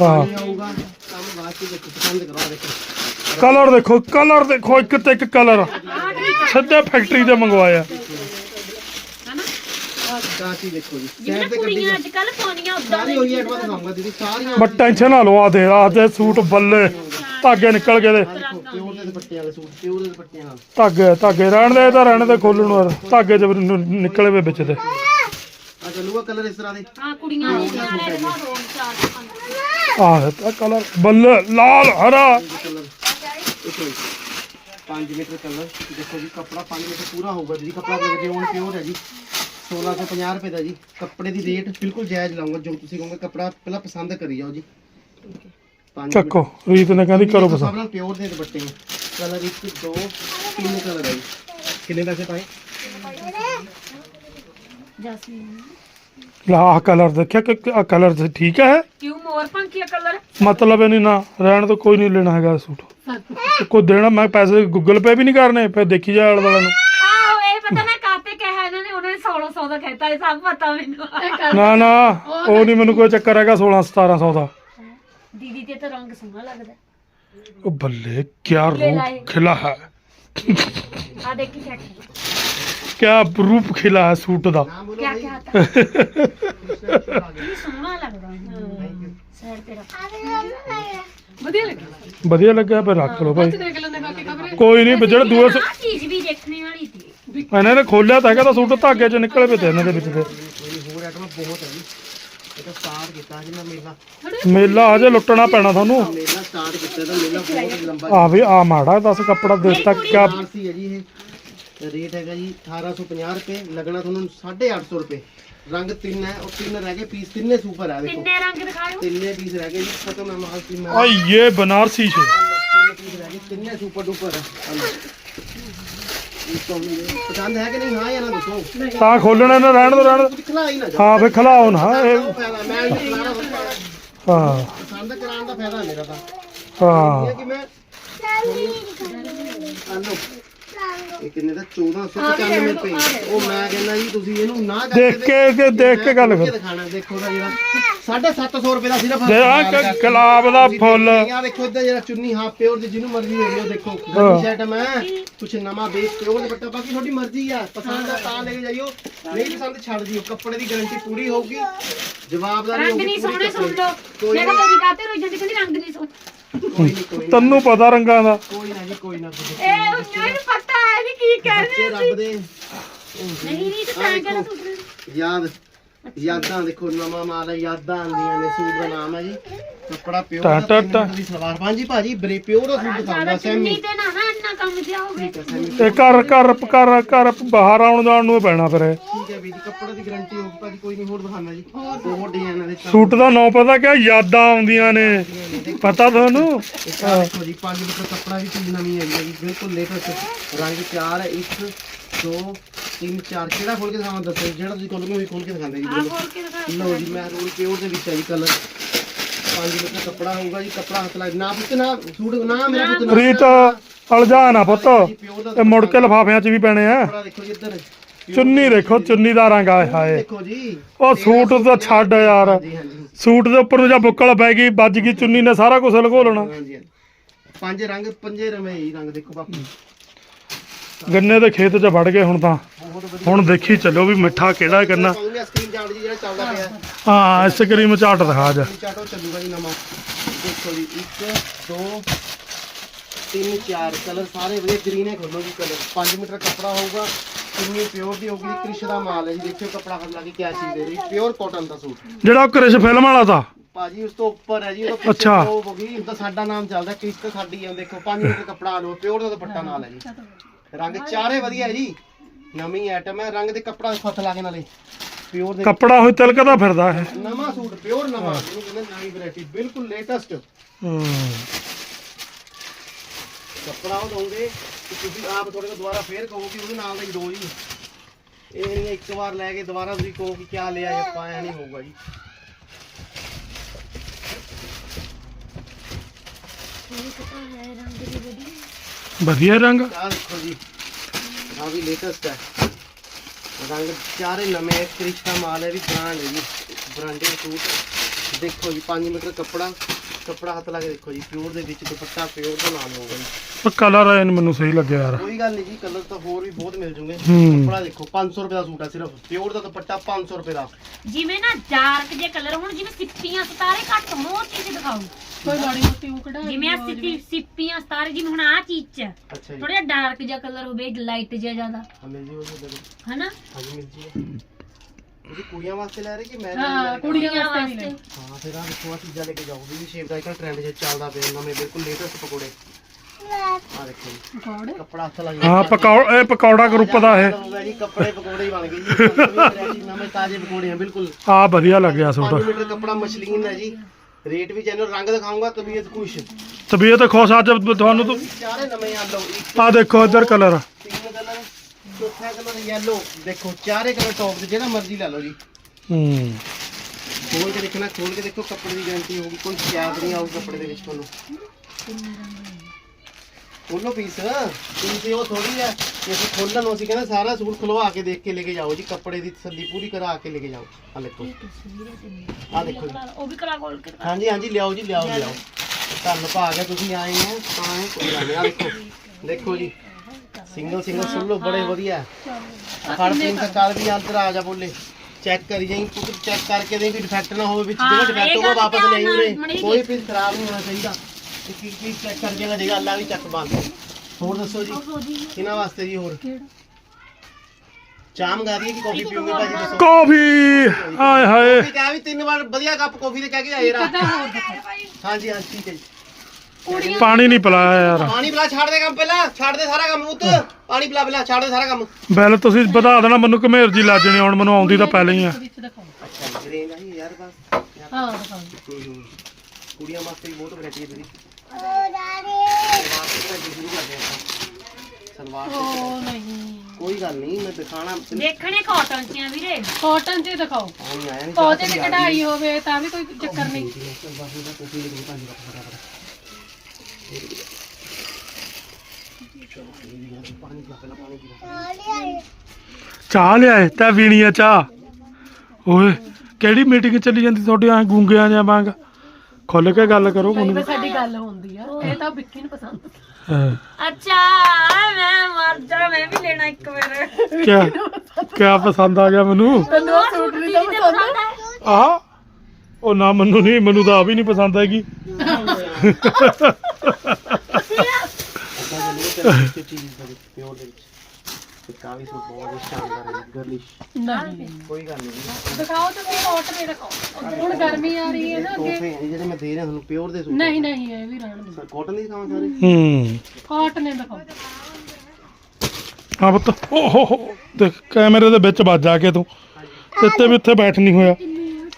ਹਾਂ।
ਪਾਣੀ ਆਊਗਾ। ਕੰਮ ਬਾਅਦ ਚ ਦੇਖੋ ਪਸੰਦ ਕਰੋ ਆਹ ਦੇਖੋ
ਕਲਰ ਦੇਖੋ ਕਲਰ ਦੇਖੋ ਇੱਕ ਤੇ ਇੱਕ ਕਲਰ ਸਿੱਧੇ ਫੈਕਟਰੀ ਤੇ ਮੰਗਵਾਇਆ।
ਆਹ ਚੀਜ਼ ਦੇਖੋ ਜੀ।
ਜਿਵੇਂ
ਸਾਈਡ ਤੇ ਕੱਢੀ
ਕੁੜੀਆਂ ਅੱਜ ਕੱਲ ਪਾਉਣੀਆਂ ਉਦਾਂ
ਸਾਰੀ ਹੋਈ ਐਟਮਾਂ ਦਿਖਾਉਂਗਾ ਦੀਦੀ ਸਾਰੀਆਂ
ਬਟ ਟੈਨਸ਼ਨ ਨਾ ਲਓ ਆ ਦੇ ਆ ਦੇ ਸੂਟ ਬੱਲੇ ਧਾਗੇ ਨਿਕਲ ਗਏ ਦੇ
ਪਿਓਰ ਦੇ ਦੁਪੱਟੇ ਵਾਲੇ ਸੂਟ ਪਿਓਰ ਦੇ ਦੁਪੱਟੇ ਨਾਲ
ਧਾਗੇ ਧਾਗੇ ਰਹਿਣ ਦੇ ਇਹ ਤਾਂ ਰਹਿਣ ਦੇ ਖੋਲਣ ਨੂੰ ਧਾਗੇ ਚ ਨ- ਨਿਕਲੇ ਵੇ ਵਿੱਚ ਦੇ
ਆ ਚੱਲੂਗਾ ਕਲਰ ਇਸ ਤਰ੍ਹਾਂ ਦੇ।
ਹਾਂ ਕੁੜੀਆਂ ਦੇ ਨਾਲੇ ਦਿਖਾ ਦੋ ਚਾਰ ਪੰਜ।
ਆਹ ਤਾਂ ਕਲਰ ਬੱਲ ਲਾਲ ਹਰਾ।
ਕਲਰ ਇੱਕ ਮਿੰਟ 5 ਮੀਟਰ ਕਲਰ। ਦੇਖੋ ਜੀ ਕੱਪੜਾ 5 ਮੀਟਰ ਪੂਰਾ ਹੋਊਗਾ ਜੀ ਕੱਪੜਾ ਦੇਖਦੇ ਹੋਣ ਪਿਓਰ ਹੈ ਜੀ। 1650 ਰੁਪਏ ਦਾ ਜੀ। ਕੱਪੜੇ ਦੀ ਰੇਟ ਬਿਲਕੁਲ ਜਾਇਜ਼ ਲਾਉਂਗਾ ਜੋ ਤੁਸੀਂ ਕਹੋਗੇ ਕੱਪੜਾ ਪਹਿਲਾਂ ਪਸੰਦ ਕਰੀ ਜਾਓ ਜੀ। ਪੰਜ
ਚੱਕੋ ਰੀਤ ਨੇ ਕਹਿੰਦੀ ਕਰੋ
ਸਭ
ਪਸੰਦ।
ਨਾਲ ਪਿਓਰ ਦੇ ਦੁਪੱਟੇ ਕਲਰ 1 2 3 ਕਲਰ ਹੈ ਜੀ। ਕਿੰਨੇ ਪੈਸੇ ਪਾਏ?
ਜਸਮੀਨ।
ਲਾ ਆਹ ਕਲਰ ਦੇਖਿਆ ਕਿ ਕਲਰ ਠੀਕ ਹੈ
ਕਿਉਂ ਮੋਰ ਪੰਖੀਆ ਕਲਰ?
ਮਤਲਬ ਇਹ ਨਹੀਂ ਨਾ ਰਹਿਣ ਤੋਂ ਕੋਈ ਨਹੀਂ ਲੈਣਾ ਹੈਗਾ ਸੂਟ। ਕੋਈ ਦੇਣਾ ਮੈਂ ਪੈਸੇ ਗੂਗਲ ਪੇ ਵੀ ਨਹੀਂ ਕਰਨੇ ਫਿਰ ਦੇਖੀ ਜਾ ਆਲੇ ਦੁਆਲੇ ਨੂੰ।
ਆਹੋ ਇਹ ਪਤਾ ਨਾ ਨਾ ਨਾ
ਉਹ ਨਹੀਂ ਮੈਨੂੰ ਕੋਈ ਚੱਕਰ ਹੈਗਾ 16 1700 ਦਾ।
ਦੀਦੀ ਤੇ ਤਾਂ ਰੰਗ ਸੋਹਣਾ ਲੱਗਦਾ।
ਉਹ ਬੱਲੇ ਕਿਆ ਰੂਪ ਖਿਲਾ ਹੈ।
ਆ ਦੇਖੀ ਚੈੱਕ
ਕਿਆ ਰੂਪ ਖਿਲਾ ਹੈ ਸੂਟ ਦਾ।
ਕਿਆ ਕਿਆ ਤਾਂ। ਇਹ ਸੋਹਣਾ ਲੱਗਦਾ। ਸਰ ਤੇਰਾ।
ਵਧੀਆ ਲੱਗਦਾ
ਵਧੀਆ ਲੱਗਿਆ ਪਰ ਰੱਖ ਲਓ ਭਾਈ। ਕੋਈ ਨਹੀਂ ਜਿਹੜਾ ਦੂਏ ਸ-
ਆਹ ਚੀਜ਼ ਵੀ ਦੇਖਣੇ ਵਾਲੀ ਸੀ।
ਇਹਨਾਂ ਨੇ ਖੋਲਿਆ ਤਾਂ ਹੈਗਾ ਤਾਂ ਸੂਟ ਧਾਗੇ ਚ ਨਿਕਲੇ ਪਏ ਤੇ ਇਹਨਾਂ ਦੇ ਵਿੱਚ ਤੇ
ਕੋਈ ਹੋਰ ਆਈਟਮ ਬਹੁਤ ਹੈ ਜੀ ਇਹ ਤਾਂ ਸਟਾਰਟ ਕੀਤਾ ਜੀ ਮੈਂ ਮੇਲਾ
ਮੇਲਾ ਹਜੇ ਲੁੱਟਣਾ ਪੈਣਾ ਤੁਹਾਨੂੰ।
ਮੇਲਾ ਸਟਾਰਟ ਕੀਤਾ ਤਾਂ ਮੇਲਾ ਬਹੁਤ ਲੰਬਾ
ਆ ਵੀ ਆ ਮਾੜਾ ਦੱਸ ਕੱਪੜਾ ਦੇ ਤੱਕ ਕਿਆ
ਆਰਸੀ ਹੈ ਜੀ ਇਹ। ਰੇਟ ਹੈਗਾ ਜੀ 1850 ਰੁਪਏ ਲੱਗਣਾ ਤੁਹਾਨੂੰ 850 ਰੁਪਏ। ਰੰਗ ਤਿੰਨ ਹੈ ਉਹ ਤਿੰਨ ਰਹਿ ਗਏ ਪੀਸ ਤਿੰਨੇ ਸੁਪਰ ਹੈ ਦੇਖੋ।
ਕਿੰਨੇ ਰੰਗ ਦਿਖਾਇਓ।
ਤਿੰਨੇ ਪੀਸ ਰਹਿ ਗਏ ਜੀ ਖਤਮ ਹੈ ਮਾਲ ਸੀ ਮੈਂ
ਆ ਇਹ ਬਨਾਰਸੀ ਚ।
ਤਿੰਨੇ ਪੀਸ ਰਹਿ ਗਏ ਤਿੰਨੇ ਸੁਪਰ ਡੁਪਰ ਵੀ ਪਸੰਦ ਹੈ ਕਿ ਨਹੀਂ? ਹਾਂ ਜਾਂ ਨਾ ਦੱਸੋ।
ਤਾਂ ਖੋਲਣਾ ਨਾ ਰਹਿਣ ਦੋ ਰਹਿਣ
ਕੁਝ ਖਲਾ ਹੀ ਨਾ ਜਾ
ਹਾਂ ਫੇ ਖਲਾਓ ਨਾ ਇਹ
ਉਹ ਫਾਇਦਾ ਮੈਂ ਨਹੀਂ ਖਲਾਣਾ
ਹਾਂ।
ਪਸੰਦ ਕਰਾਉਣ ਦਾ ਫਾਇਦਾ ਮੇਰਾ ਤਾਂ।
ਹਾਂ।
ਕਿ ਮੈਂ ਆਲੋ ਇਹ ਕਿੰਨੇ ਦਾ? 1495 ਰੁਪਏ। ਉਹ ਮੈਂ ਕਹਿੰਦਾ ਜੀ ਤੁਸੀਂ ਇਹਨੂੰ ਨਾ
ਦੇਖ ਕੇ ਕੇ ਦੇਖ ਕੇ ਗੱਲ ਕਰ
ਦਿਖਾਣਾ ਦੇਖੋ ਦਾ ਜਿਹੜਾ। 750 ਰੁਪਏ ਦਾ ਸਿਰਫ
ਦੇ ਆ ਕ- ਗੁਲਾਬ ਦਾ ਫੁੱਲ।
ਆ ਦੇਖੋ ਇੱਧਰ ਜਿਹੜਾ ਚੁੰਨੀ ਹਾਂ ਪਿਓਰ ਦੀ ਜਿਹਨੂੰ ਮਰਜ਼ੀ ਲੈ ਲਓ ਦੇਖੋ। ਗਰਮੀ ਸ਼ਰਟ ਮੈਂ ਕੁਛ ਨਵਾਂ ਬੇਸ ਪਿਓਰ ਦੁਪੱਟਾ ਬਾਕੀ ਤੁਹਾਡੀ ਮਰਜ਼ੀ ਆ। ਪਸੰਦ ਆ ਤਾਂ ਲੈ ਕੇ ਜਾਈਓ ਨਹੀਂ ਪਸੰਦ ਛੱਡ ਦਿਓ। ਕੱਪੜੇ ਦੀ ਗਾਰੰਟੀ ਪੂਰੀ ਹੋਊਗੀ। ਜਵਾਬਦਾਰੀ
ਰੰਗ
ਹੋਊਗੀ
ਨਹੀਂ
ਪੂਰੀ
ਸੋਹਣੇ ਸੁਣ ਲਓ।
ਕੋਈ
ਮੈਂ ਤਾਂ ਕਦੀ ਕਾਤੇ ਰੋਈ ਜਾਂਦੀ ਕਹਿੰਦੀ ਰੰਗ ਨਹੀਂ ਸੋਹਣੇ।
ਕੋਈ ਨਹੀਂ ਕੋਈ ਨੀ,
ਤੈਨੂੰ ਪਤਾ ਰੰਗਾਂ ਦਾ।
ਕੋਈ ਨਾ ਜੀ ਕੋਈ ਨਾ ਤੁਸੀਂ।
ਇਹ ਮੈਨੂੰ ਪਤਾ ਹੈ ਕੀ
ਬੱਚੇ
ਕਹਿੰਦੇ
ਰੱਬ ਦੇ।
ਨਹੀਂ ਨਹੀਂ ਤਾਂ ਤਾਂ ਕਿਹੜਾ
ਯਾਦ ਯਾਦਾਂ ਦੇਖੋ ਨਵਾਂ ਮਾਲ ਹੈ ਯਾਦਾਂ ਆਉਂਦੀਆਂ ਨੇ ਸੂਟ ਦਾ ਨਾਮ ਹੈ ਜੀ। ਕੱਪੜਾ ਪਿਓਰ
ਟਾ-
ਦਾ
ਟਾ-
ਤਿੰਨ
ਟਾ।
ਮੀਟਰ ਦੀ ਸਲਵਾਰ। ਹਾਂਜੀ ਭਾਜੀ ਬਰੇ ਪਿਓਰ ਦਾ ਸੂਟ ਦਿਖਾਉਂਦਾ
ਜ਼ਿਆਦਾ
ਸੈਮੀ
ਚੁੰਨੀ ਤੇ ਨਾ ਨਾ ਇੰਨਾ ਕੰਮ ਜਿਆ ਹੋਵੇ
ਇਹ ਘਰ ਘਰ ਘਰ ਘਰ ਬਾਹਰ ਆਉਣ ਜਾਣ ਨੂੰ ਹੀ ਪੈਣਾ ਫਿਰ ਇਹ।
ਠੀਕ ਹੈ ਵੀ ਜੀ ਕੱਪੜੇ ਦੀ ਗਾਰੰਟੀ ਹੋਊਗੀ ਭਾਜੀ ਕੋਈ ਨਹੀਂ ਹੋਰ ਦਿਖਾਣਾ ਜੀ। ਹੋਰ ਡਿਜ਼ਾਈਨਾਂ ਦੇ ਕੰਮ
ਸੂਟ ਦਾ ਨਾਂ ਪਤਾ ਕਿਆ ਯਾਦਾਂ ਆਉਂਦੀਆਂ ਨੇ। ਪਤਾ ਤੁਹਾਨੂੰ?
ਇੱਕ ਆਹ ਦੇਖੋ ਜੀ 5 ਮੀਟਰ ਕੱਪੜਾ ਵੀ ਚੀਜ਼ ਨਵੀਂ ਆਈ ਹੈ ਜੀ ਬਿਲਕੁਲ ਲੇਟੈਸਟ ਰੰਗ ਚਾਰ ਹੈ 1 2 3 4 ਕਿਹੜਾ ਖੋਲ ਕੇ ਦਿਖਾਵਾਂ ਦੱਸੋ? ਜਿਹੜਾ ਤੁਸੀਂ ਖੋਲੋਗੇ ਉਹ ਵੀ ਖੋਲ ਕੇ ਦਿਖਾਉਂਦੇ ਜੀ।
ਆ
ਬਿਲਕੁਲ
ਹੋਰ ਕੀ ਦਿਖਾ
ਲਓ ਜੀ ਮੈਂ ਰੋਲ ਪਿਓਰ ਦੇ ਵਿੱਚ ਹੈ ਜੀ ਕਲਰ 5 ਮੀਟਰ ਕੱਪੜਾ ਹੋਊਗਾ ਜੀ ਕੱਪੜਾ ਹੱਥ ਲੱਗ ਨਾ ਪੁੱਤ ਨਾ ਸੂਟ ਨਾ ਮੇਰਾ ਪੁੱਤ ਨਾ
ਰੀਤ ਅਲਝਾ ਨਾ ਪੁੱਤ। ਇਹ ਮੁੜ ਕੇ ਲਫਾਫਿਆਂ 'ਚ ਵੀ ਪੈਣੇ ਆ।
ਕੱਪੜਾ ਦੇਖੋ ਜੀ ਇੱਧਰ।
ਚੁੰਨੀ ਦੇਖੋ ਚੁੰਨੀ ਦਾ ਰੰਗ ਆਏ ਹਾਏ।
ਦੇਖੋ ਜੀ।
ਉਹ ਸੂਟ ਤਾਂ ਛੱਡ ਯਾਰ। ਸੂਟ ਦੇ ਉੱਪਰ ਨੂੰ ਜਾਂ ਬੁੱਕਲ ਪੈ ਗਈ ਵੱਜ ਗਈ ਚੁੰਨੀ ਨੇ ਸਾਰਾ ਕੁਝ ਲਗੋ ਲੈਣਾ।
ਪੰਜ ਰੰਗ ਪੰਜੇ ਰਵੇਂ ਹੀ ਰੰਗ ਦੇਖੋ ਬਾਪੂ।
ਗੰਨੇ ਦੇ ਖੇਤ 'ਚ ਵੜ ਗਏ ਹੁਣ ਤਾਂ। ਹੁਣ ਦੇਖੀ ਚੱਲੋ ਵੀ ਮਿੱਠਾ ਕਿਹੜਾ ਕਰਨਾ ਹਾਂ ਆਈਸਕ੍ਰੀਮ ਚਾਟ ਦਿਖਾ ਜਾ।
ਉਹ ਚੱਲੂਗਾ ਜੀ ਨਵਾਂ। ਦੇਖੋ ਜੀ 1 2 3 4 ਕਲਰ ਸਾਰੇ ਵਧੀਆ ਗ੍ਰੀਨ ਹੈ ਖੋਲੋ ਜੀ ਕਲਰ। 5 ਮੀਟਰ ਕੱਪੜਾ ਹੋਊਗਾ ਕਿੰਨੀ ਪਿਓਰ ਦੀ ਹੋਊਗੀ ਕ੍ਰਿਸ਼ ਦਾ ਮਾਲ ਹੈ ਜੀ ਦੇਖਿਓ ਕੱਪੜਾ ਹੱਥ ਲਾ ਕੇ ਕਿਆ ਚੀਜ਼ ਦੇ ਰਹੀ ਪਿਓਰ ਕਾਟਨ ਦਾ ਸੂਟ।
ਜਿਹੜਾ ਉਹ ਕ੍ਰਿਸ਼ ਫਿਲਮ ਵਾਲਾ ਤਾਂ?
ਭਾਜੀ ਉਸ ਤੋਂ ਉੱਪਰ ਹੈ ਜੀ ਉਹ ਪਿੱਛੇ
ਅੱਛਾ।
ਉਹ ਹੋ ਗਈ ਤਾਂ ਸਾਡਾ ਨਾਮ ਚੱਲਦਾ ਕ੍ਰਿਸ਼ ਤਾਂ ਸਾਡੀ ਹੈ ਦੇਖੋ 5 ਮੀਟਰ ਕੱਪੜਾ ਲਓ ਪਿਓਰ ਦਾ ਦੁਪੱਟਾ ਨਾਲ ਹੈ ਜੀ। ਰੰਗ ਚਾਰੇ ਵਧੀਆ ਹੈ ਜੀ। ਨਵੀਂ ਆਈਟਮ ਹੈ ਰੰਗ ਦੇ ਕੱਪੜਾ ਹੱਥ ਲਾ ਕੇ ਨਾਲੇ। ਪਿਓਰ ਦੇ
ਕੱਪੜਾ ਹੋਈ ਤਿਲਕਦਾ ਫਿਰਦਾ ਇਹ
ਨਵਾਂ ਸੂਟ ਪਿਓਰ ਨਵਾਂ। ਜਿਹਨੂੰ ਕਹਿੰਦੇ ਨਵੀਂ ਵੈਰਾਈਟੀ ਬਿਲਕੁਲ ਲੇਟੈਸਟ
ਹੂੰ।
ਕੱਪੜਾ ਉਹ ਦੋਗੇ ਕਿ ਤੁਸੀਂ ਆਪ ਤੁਹਾਡੇ ਕੋਲ ਦੁਬਾਰਾ ਫੇਰ ਕਹੋ ਕਿ ਉਹਦੇ ਨਾਲ ਦਾ ਹੀ ਦੋ ਜੀ ਇਹ ਨਹੀਂ ਇੱਕ ਵਾਰ ਲੈ ਕੇ ਦੁਬਾਰਾ ਤੁਸੀਂ ਕਹੋ ਕਿ ਕਿਆ ਲਿਆ ਆਪਾਂ ਐ ਨਹੀਂ ਹੋਊਗਾ ਜੀ।
ਵਧੀਆ ਰੰਗ?
ਆਹ ਦੇਖੋ ਜੀ। ਆ ਵੀ ਲੇਟੈਸਟ ਹੈ। ਰੰਗ ਚਾਰੇ ਨਵੇਂ ਕ੍ਰਿਸ਼ ਦਾ ਮਾਲ ਹੈ ਵੀ ਬ੍ਰਾਂਡ ਹੈ ਜੀ। Branded suit. ਦੇਖੋ ਜੀ 5 ਮੀਟਰ ਕੱਪੜਾ। ਕੱਪੜਾ ਹੱਥ ਲਾ ਕੇ ਦੇਖੋ ਜੀ ਪਿਓਰ ਦੇ ਵਿੱਚ ਦੁਪੱਟਾ ਪਿਓਰ ਦਾ ਨਾਮ ਹੋਊਗਾ ਜੀ।
ਪਰ ਕਲਰ ਐਨ ਮੈਨੂੰ ਸਹੀ ਲੱਗਿਆ ਯਾਰ।
ਕੋਈ ਗੱਲ ਨਹੀਂ ਜੀ ਕਲਰ ਤਾਂ ਹੋਰ ਵੀ ਬਹੁਤ ਮਿਲ ਜੂਗੇ।
ਹੂੰ।
ਕੱਪੜਾ ਦੇਖੋ 500 ਰੁਪਏ ਦਾ ਸੂਟ ਆ ਸਿਰਫ। ਪਿਓਰ ਦਾ ਦੁਪੱਟਾ 500 ਰੁਪਏ ਦਾ।
ਜਿਵੇਂ ਨਾ ਡਾਰਕ ਜੇ ਕਲਰ ਹੁਣ ਜਿਵੇਂ ਸਿੱਪੀਆਂ ਸਤਾਰੇ ਘੱਟ ਹੋਣ ਉਹ ਚੀਜ਼ ਦਿਖਾਓ।
ਕੋਈ ਮਾੜੀ ਮੋਟੀ ਉਹ ਕਢਾਈ
ਜਿਵੇਂ ਆ ਸਿੱਪੀ ਸਿੱਪੀਆਂ ਸਤਾਰੇ ਜਿਵੇਂ ਹੁਣ ਆ ਚੀਜ਼ ਚ।
ਅੱਛਾ ਜੀ।
ਥੋੜਾ ਜਿਹਾ ਡਾਰਕ ਜਿਹਾ ਕਲਰ ਹੋਵੇ ਲਾਈਟ ਜਿਹਾ ਜ਼ਿਆਦਾ।
ਹਾਂ ਮਿਲ ਜੀ ਉਹ ਜੀ
ਹਨਾ?
ਹਾਂਜੀ ਮਿਲ ਜੀ ਇਹ ਕੁੜੀਆਂ ਵਾਸਤੇ ਲੈ ਰਹੇ ਕਿ ਮੈਂ
ਹਾਂ ਕੁੜੀਆਂ
ਕੁੜੀਆਂ
ਵਾਸਤੇ ਵੀ ਨੇ
ਵਾਸਤੇ
ਹਾਂ ਫਿਰ ਆ ਦੇਖੋ ਆ ਚੀਜ਼ਾਂ ਲੈ ਕੇ ਜਾਓ। ਵੀ ਸ਼ੇਪ ਦਾ ਇੱਕ ਟ੍ਰੈਂਡ ਜੇ ਚੱਲਦਾ ਪਿਆ ਨਵੇਂ ਬਿਲਕੁਲ ਲੇਟੈਸਟ ਪਕੌੜੇ। ਆ ਦੇਖੋ ਜੀ।
ਪਕੌੜੇ?
ਕੱਪੜਾ ਹੱਥ ਲਾ
ਹਾਂ ਪਕੌੜ ਇਹ ਪਕੌੜਾ ਗਰੁੱਪ ਦਾ ਇਹ।
ਹੋਊਗਾ ਜੀ ਕੱਪੜੇ ਪਕੌੜੇ ਹੀ ਬਣ ਗਏ ਜੀ। ਵੈਰਾਈਟੀ ਨਵੇਂ ਤਾਜ਼ੇ ਪਕੌੜੇ ਆ ਬਿਲਕੁਲ।
ਆ ਵਧੀਆ ਲੱਗਿਆ
5
ਸੂਟ
ਮੀਟਰ ਕੱਪੜਾ ਮਸ਼ਲੀਨ ਹੈ ਜੀ। ਰੇਟ ਵੀ ਜੈਨੂਅਲ ਰੰਗ ਦਿਖਾਊਂਗਾ ਤਬੀਅਤ ਖੁਸ਼।
ਤਬੀਅਤ ਖੁਸ਼ ਅੱਜ ਤੁਹਾਨੂੰ ਤਾਂ
ਚਾਰੇ ਨਵੇਂ ਆ ਲਓ ਇੱਕ
ਆ ਦੇਖੋ ਇੱਧਰ ਕਲਰ
ਚੌਥਾ ਕਲਰ ਯੈਲੋ ਦੇਖੋ ਚਾਰੇ ਕਲਰ ਟੌਪ ਦੇ ਜਿਹੜਾ ਮਰਜ਼ੀ ਲੈ ਲਓ ਜੀ।
ਹੂੰ।
ਖੋਲ ਕੇ ਦੇਖਣਾ ਖੋਲ ਕੇ ਦੇਖੋ ਕੱਪੜੇ ਦੀ ਗਾਰੰਟੀ ਹੋਊਗੀ ਕੋਈ ਸ਼ਿਕਾਇਤ ਨਹੀਂ ਆਊ ਕੱਪੜੇ ਦੇ ਵਿੱਚ ਤੁਹਾਨੂੰ। ਖੋਲੋ ਪੀਸ ਪੀਸ ਉਹ ਥੋੜੀ ਹੈ ਕਿ ਅਸੀਂ ਖੋਲਣ ਨੂੰ ਅਸੀਂ ਕਹਿੰਦੇ ਸਾਰਾ ਸੂਟ ਖੁਲਵਾ ਕੇ ਦੇਖ ਕੇ ਲੈ ਕੇ ਜਾਓ ਜੀ ਕੱਪੜੇ ਦੀ ਤਸੱਲੀ ਪੂਰੀ ਕਰਾ ਕੇ ਲੈ ਕੇ ਜਾਓ। ਆ ਦੇਖੋ ਆ ਦੇਖੋ ਜੀ।
ਉਹ ਵੀ ਕਲਾ ਕੋਲ ਕੇ
ਹਾਂਜੀ ਹਾਂਜੀ ਲਿਆਓ ਜੀ ਲਿਆਓ ਲਿਆਓ। ਤੁਹਾਨੂੰ ਭਾਗ ਹੈ ਤੁਸੀਂ ਆਏ ਹੋ ਤਾਂ ਇਹ ਕੋਈ ਗੱਲ ਨਹੀਂ। ਆ ਦੇਖੋ ਦੇਖੋ ਜੀ। ਸਿੰਗਲ ਸਿੰਗਲ ਸੁਣ ਲਓ ਬੜੇ ਵਧੀਆ। ਫੜ ਤਿੰਨ ਦਾ ਕਾਲ ਵੀ ਅੰਦਰ ਆ ਜਾ ਬੋਲੇ। ਚੈੱਕ ਕਰੀ ਜਾਈਂ ਪੁੱਤ ਚੈੱਕ ਕਰਕੇ ਦੇ ਵੀ ਡਿਫੈਕਟ ਨਾ ਹੋਵੇ ਵਿੱਚ। ਜਿਹੜਾ
ਹਾਂ,
ਡਿਫੈਕਟ
ਗੱਲ
ਵਾਪਸ ਲੈ ਉਰੇ ਕੋਈ ਪੀਸ ਖਰਾਬ ਨਹੀਂ ਹੋਣਾ ਚਾਹੀਦਾ। ਕੀ ਕੀ ਚੈੱਕ ਕਰ ਜਾਏਗਾ ਜਿਹੜਾ ਅੱਲਾ ਵੀ ਚੱਕ ਬੰਦ। ਹੋਰ ਦੱਸੋ ਜੀ? ਕਿਹਨਾਂ ਵਾਸਤੇ ਜੀ ਹੋਰ? ਚਾਹ ਮੰਗਾ ਦਈਏ ਕਿ ਕਾਫੀ ਪੀਓਗੇ ਭਾਜੀ ਦੱਸੋ।
ਕਾਫੀ! ਹਾਏ ਹਾਏ।
ਕਾਫੀ ਕਿਹਾ ਵੀ ਤਿੰਨ ਵਾਰ ਵਧੀਆ ਕੱਪ ਕਾਫੀ ਦੇ ਕਹਿ ਕੇ ਆਏ ਰਾ
ਹੋਰ
ਹਾਂਜੀ ਹਾਂਜੀ ਠੀਕ ਹੈ ਜੀ।
ਪਾਣੀ ਨਹੀਂ ਪਿਲਾਇਆ ਯਾਰ।
ਪਾਣੀ ਪਿਲਾ ਛੱਡ ਦੇ ਕੰਮ ਪਹਿਲਾਂ ਛੱਡ ਦੇ ਸਾਰਾ ਕੰਮ ਪੁੱਤ। ਪਾਣੀ ਪਿਲਾ ਪਹਿਲਾਂ ਛੱਡ ਦੇ ਸਾਰਾ ਕੰਮ।
ਬਿੱਲ ਤੁਸੀਂ ਵਧਾ ਦੇਣਾ ਮੈਨੂੰ ਘਮੇਰ ਜੀ ਲੱਜਣੀ ਹੁਣ ਮੈਨੂੰ ਆਉਂਦੀ ਤਾਂ ਪਹਿਲਾਂ ਹੀ ਆ।
ਵਿੱਚ ਦਿਖਾਓ।
ਅੱਛਾ ਗ੍ਰੇਨ ਆਈ ਯਾਰ ਬਸ।
ਹਾਂ ਦਿਖਾਓ
ਹੂੰ, ਹੂੰ। ਕੁੜੀਆਂ ਵਾਸਤੇ ਵੀ ਬਹੁਤ ਵੈਰਾਈਟੀ ਹੈ ਦੀਦੀ। ਸਲਵਾਰ
ਉਹ ਨਹੀਂ।
ਕੋਈ ਗੱਲ ਨਹੀਂ ਮੈਂ ਦਿਖਾਣਾ
ਦੇਖਣੇ ਕਾਟਨ ਚ ਆ ਵੀਰੇ।
ਕਾਟਨ ਚ ਦਿਖਾਓ।
ਆਉਂ ਆਇਆ ਨਹੀਂ
ਉਹਦੇ ਤੇ ਕਢਾਈ ਹੋਵੇ ਤਾਂ ਵੀ ਕੋਈ ਚੱਕਰ ਨਹੀਂ।
ਚਾਹ ਲਿਆਏ ਤਾਂ ਪੀਣੀ ਆ ਚਾਹ। ਓਏ ਕਿਹੜੀ ਮੀਟਿੰਗ ਚੱਲੀ ਜਾਂਦੀ ਤੁਹਾਡੇ ਆ ਗੂੰਗਿਆਂ ਜਾਂ ਵਾਂਗ? ਖੁੱਲ ਕੇ ਗੱਲ ਕਰੋ ਮੈਨੂੰ।
ਸਾਡੀ ਗੱਲ ਹੁੰਦੀ ਆ। ਇਹ ਤਾਂ ਵਿੱਕੀ ਨੂੰ ਪਸੰਦ
ਹਾਂ।
ਅੱਛਾ ਮੈਂ ਮਰ ਜਾ ਮੈਂ ਵੀ ਲੈਣਾ ਇੱਕ ਵਾਰ।
ਕਿਆ ਕਿਆ ਪਸੰਦ ਆ ਗਿਆ ਮੈਨੂੰ?
ਤੈਨੂੰ ਉਹ ਸੂਟ ਨਹੀਂ ਤਾਂ ਪਸੰਦ
ਆ। ਉਹ ਨਾ ਮੈਨੂੰ ਨਹੀਂ ਮੈਨੂੰ ਤਾਂ ਆ ਵੀ ਨਹੀਂ ਪਸੰਦ ਹੈਗੀ।
ਪਿਓਰ ਦੇ ਵਿੱਚ ਤੇ ਕਾਵੀ ਸੂਟ ਬਹੁਤ ਸ਼ਾਨਦਾਰ ਹੈ ਗਰਲਿਸ਼
ਨਹੀਂ
ਕੋਈ ਗੱਲ ਨਹੀਂ
ਦਿਖਾਓ ਤੁਸੀਂ ਕਾਟਨ ਹੀ ਦਿਖਾਓ ਹੁਣ ਗਰਮੀ ਆ ਰਹੀ ਹੈ ਨਾ ਅੱਗੇ।
ਤੋਹਫੇ ਹੈ ਜਿਹੜੇ ਮੈਂ ਦੇ ਰਿਹਾ ਤੁਹਾਨੂੰ ਪਿਓਰ ਦੇ ਸੂਟ
ਨਹੀਂ ਨਹੀਂ ਇਹ ਵੀ ਰਹਿਣ ਦਿਓ।
ਕਾਟਨ ਦੇ ਦਿਖਾਵਾਂ ਸਾਰੇ
ਹੂੰ
ਕਾਟਨ ਹੀ ਦਿਖਾਓ।
ਹਾਂ ਪੁੱਤ ਓ ਹੋ ਹੋ ਦੇਖ ਕੈਮਰੇ ਦੇ ਵਿੱਚ ਵੱਜ ਜਾ ਕੇ ਤੂੰ। ਇੱਥੇ ਵੀ ਉੱਥੇ ਬੈਠ ਨਹੀਂ ਹੋਇਆ।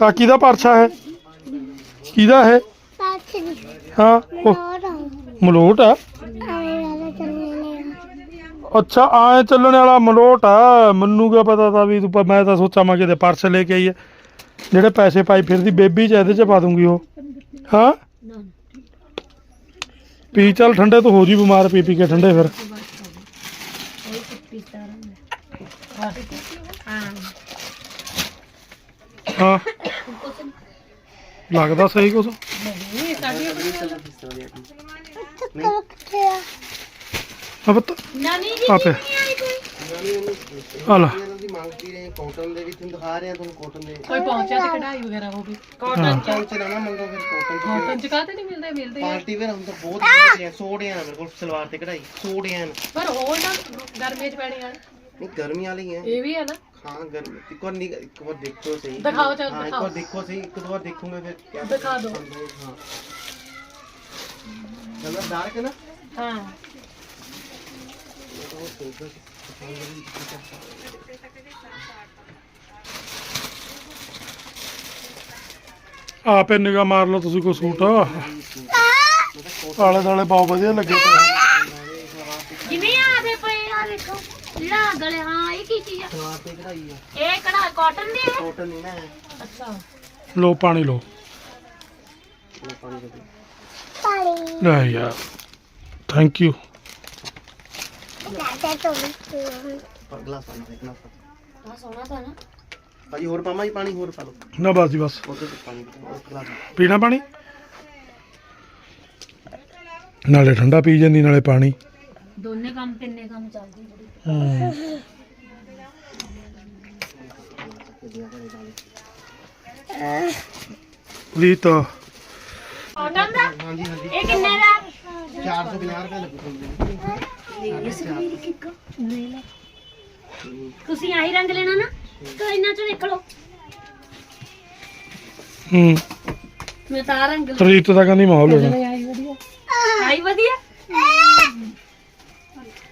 ਆ। ਕਿਹਦਾ ਪਰਛਾ ਹੈ? ਕਿਹਦਾ ਹੈ ਹਾਂ, ਉਹ ਮਲੋਟ ਆ? ਅੱਛਾ, ਆਏ ਚੱਲਣ ਵਾਲਾ ਮਲੋਟ ਆ। ਮੈਨੂੰ ਕਿਆ ਪਤਾ ਤਾਂ ਵੀ ਤੂੰ ਪ- ਮੈਂ ਤਾਂ ਸੋਚਾਂ ਮੈਂ ਕਿਤੇ ਪਰਸ ਲੈ ਕੇ ਆਈ ਹੈ ਜਿਹੜੇ ਪੈਸੇ ਪਾਈ ਫਿਰਦੀ, ਬੇਬੀ ਚ ਇਹਦੇ ਚ ਪਾ ਦੂੰਗੀ ਉਹ। ਹਾਂ? ਪੀ ਚੱਲ ਠੰਡੇ, ਤੋਂ ਹੋ ਜੀ ਬਿਮਾਰ ਪੀ ਪੀ ਕੇ ਠੰਡੇ ਫਿਰ। ਹਾਂ। ਲੱਗਦਾ ਸਹੀ ਕੁਛ?
ਨਹੀਂ ਸਾਡੀ ਆਪਣੀ ਗੱਲ
ਆ ਪੁੱਤ
ਨਾਨੀ ਜੀ
ਆਪੇ।
ਨਹੀਂ ਆਈ ਕੋਈ?
ਆ ਲੈ।
ਤੁਸੀਂ ਮੰਗਦੀ ਰਹੇ ਕਾਟਨ ਦੇ ਵੀ ਤੁਹਾਨੂੰ ਦਿਖਾ ਰਿਹਾ ਤੁਹਾਨੂੰ ਕਾਟਨ ਦੇ
ਕੋਈ ਪਹੁੰਚਿਆ ਤੇ ਕਢਾਈ ਵਗੈਰਾ ਹੋਵੇ
ਕਾਟਨ
ਕਾਟਨ ਚ ਨਾ ਮੰਗੋ ਫਿਰ ਕਾਟਨ
ਕਾਟਨ ਚ ਕਾਹਤੇ ਨਹੀਂ ਮਿਲਦੇ ਮਿਲਦੇ ਆ।
ਪਾਰਟੀ ਵੇਅਰ ਹੁਣ ਤਾਂ ਬਹੁਤ ਵਧੀਆ ਹੈ ਸੋੜਿਆਂ ਮੇਰੇ ਕੋਲ ਸਲਵਾਰ ਤੇ ਕਢਾਈ ਸੋੜਿਆਂ
ਪਰ ਉਹ ਨਾ ਗਰਮੀਆਂ ਚ ਪੈਣੇ ਆ
ਨਹੀਂ ਗਰਮੀ ਵਾਲੀ ਹੈ
ਇਹ ਵੀ ਹੈ ਨਾ।
ਹਾਂ ਗਰਮੀ ਇੱਕ ਵਾਰ ਨਹੀਂ ਇੱਕ ਵਾਰ ਦੇਖੋ ਸਹੀ।
ਦਿਖਾਓ ਚੱਲ,
ਹਾਂ ਇੱਕ
ਦਿਖਾਓ।
ਵਾਰ ਦੇਖੋ ਸਹੀ। ਇੱਕ ਦੋ ਵਾਰ ਦੇਖੂਗੇ ਫਿਰ ਕਿਆ
ਦਿਖਾ ਦਿਓ।
ਹਾਂ। ਕਲਰ ਡਾਰਕ ਹੈ ਨਾ।
ਹਾਂ।
ਉਹ ਸੋਚ
ਆਪੇ ਨਿਗਾਹ ਮਾਰ ਲਓ ਤੁਸੀਂ ਕੋਈ ਸੂਟ ਆਲੇ ਦਾਲੇ ਬਹੁਤ ਵਧੀਆ ਲੱਗੇ ਪਏ
ਜਿਵੇਂ ਆ ਦੇ ਪਏ ਆ ਦੇਖੋ ਜਿਹੜਾ ਗਲੇ? ਹਾਂ ਇਹ ਕੀ ਚੀਜ਼ ਆ?
ਸਲਵਾਰ ਤੇ ਕਢਾਈ ਆ।
ਇਹ ਕੜਾ ਕਾਟਨ ਦੀ ਹੈ
ਕਾਟਨ ਨਹੀਂ ਨਾ ਹੈ
ਅੱਛਾ।
ਲੋ ਪਾਣੀ ਲੋ
ਉਹ ਪਾਣੀ ਦੇ
ਲੈ ਯਾਰ ਥੈਂਕ ਯੂ
ਪਰ ਗਲਾਸ ਪਾਣੀ ਦੇ ਗਲਾਸ
ਆ ਸੋਹਣਾ ਤਾਂ ਨਾ।
ਭਾਜੀ ਹੋਰ ਪਾਵਾਂ ਜੀ ਪਾਣੀ? ਹੋਰ ਪਾ ਲਓ।
ਨਾ ਬਸ ਜੀ ਬਸ।
ਉਹਦੇ ਚ ਪਾਣੀ ਹੋਰ ਗਲਾਸ
ਪੀਣਾ ਪਾਣੀ? ਨਾਲੇ ਠੰਡਾ ਪੀ ਜਾਂਦੀ ਨਾਲੇ ਪਾਣੀ।
ਦੋਨੇ ਕੰਮ ਤਿੰਨੇ ਕੰਮ ਚੱਲਦੇ
ਹੂੰ।
ਦਾ
ਹਾਂਜੀ ਹਾਂਜੀ
ਇਹ ਕਿੰਨੇ ਦਾ?
450 ਰੁਪਏ ਲੱਗੂ
ਤੁਸੀਂ ਆਹੀ ਰੰਗ ਲੈਣਾ ਨਾ ਤਾਂ ਇਹਨਾਂ ਚੋਂ ਦੇਖ ਲਓ
ਹੂੰ।
ਮੈਂ ਤਾਂ ਆਹ ਰੰਗ
ਰੀਤ ਦਾ ਕਹਿੰਦੀ ਮਾਹੌਲ
ਵਧੀਆ
ਆਈ ਵਧੀਆ।